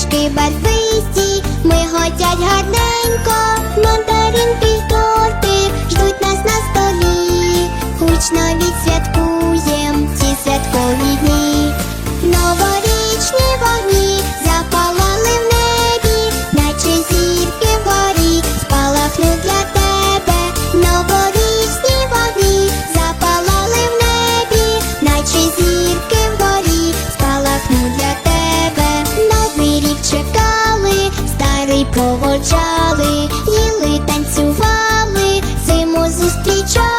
Іграшки барвисті, ми хотять гарненько, мандарин, й ждуть нас на столі, Гучно почали, їли танцювали, зиму зустрічали.